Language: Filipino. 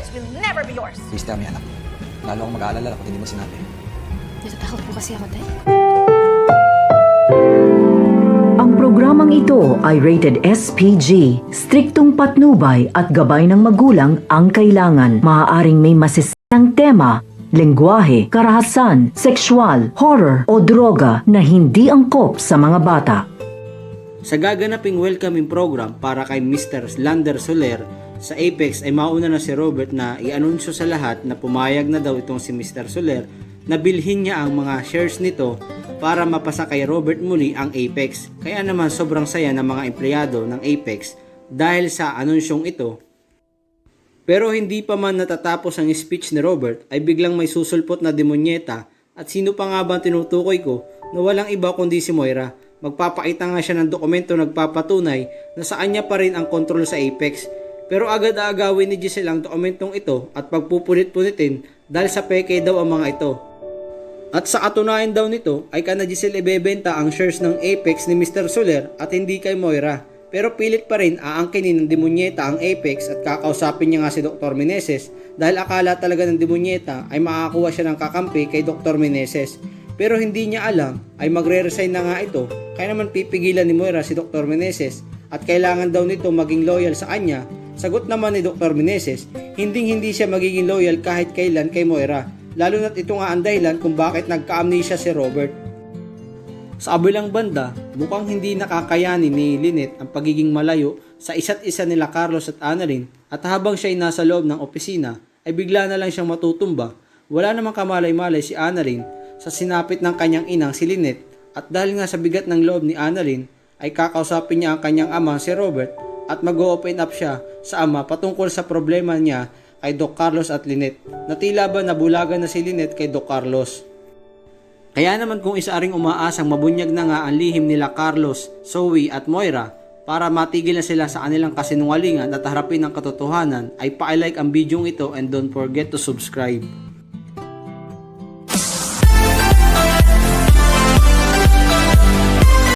Apex will never be yours. Please tell me, anak. Lalo akong mag-aalala kung hindi mo sinabi. Natatakot po kasi ako, Tay. Ang programang ito ay rated SPG. Striktong patnubay at gabay ng magulang ang kailangan. Maaaring may masisayang tema, lengguwahe, karahasan, sexual, horror o droga na hindi angkop sa mga bata. Sa gaganaping welcoming program para kay Mr. Lander Soler sa Apex ay mauna na si Robert na i-anunsyo sa lahat na pumayag na daw itong si Mr. Soler na bilhin niya ang mga shares nito para mapasa kay Robert muli ang Apex. Kaya naman sobrang saya ng mga empleyado ng Apex dahil sa anunsyong ito. Pero hindi pa man natatapos ang speech ni Robert ay biglang may susulpot na demonyeta at sino pa nga ba tinutukoy ko na walang iba kundi si Moira. Magpapakita nga siya ng dokumento nagpapatunay na sa kanya pa rin ang kontrol sa Apex. Pero agad aagawin ni Giselle ang dokumentong ito at pagpupulit-pulitin dahil sa peke daw ang mga ito. At sa katunayan daw nito ay kana Giselle ibebenta ang shares ng Apex ni Mr. Soler at hindi kay Moira. Pero pilit pa rin aangkinin ng demonyeta ang Apex at kakausapin niya nga si Dr. Meneses dahil akala talaga ng demonyeta ay makakakuha siya ng kakampi kay Dr. Meneses. Pero hindi niya alam ay magre-resign na nga ito kaya naman pipigilan ni Moira si Dr. Meneses at kailangan daw nito maging loyal sa kanya. Sagot naman ni Dr. Meneses, hindi hindi siya magiging loyal kahit kailan kay Moira. Lalo na't ito nga ang dahilan kung bakit nagka-amnesia si Robert. Sa kabilang banda, mukhang hindi nakakayanin ni Lynette ang pagiging malayo sa isa't isa nila Carlos at Annalyn at habang siya ay nasa loob ng opisina ay bigla na lang siyang matutumba. Wala namang kamalay-malay si Annalyn sa sinapit ng kanyang inang si Lynette at dahil nga sa bigat ng loob ni Annalyn ay kakausapin niya ang kanyang ama si Robert at mag-open up siya sa ama patungkol sa problema niya kay Doc Carlos at Lynette na tila ba nabulagan na si Lynette kay Doc Carlos. Kaya naman kung isaaring umaasang mabunyag na nga ang lihim nila Carlos, Zoe at Moira para matigil na sila sa kanilang kasinungalingan at harapin ang katotohanan ay pa-like ang bidyong ito and don't forget to subscribe.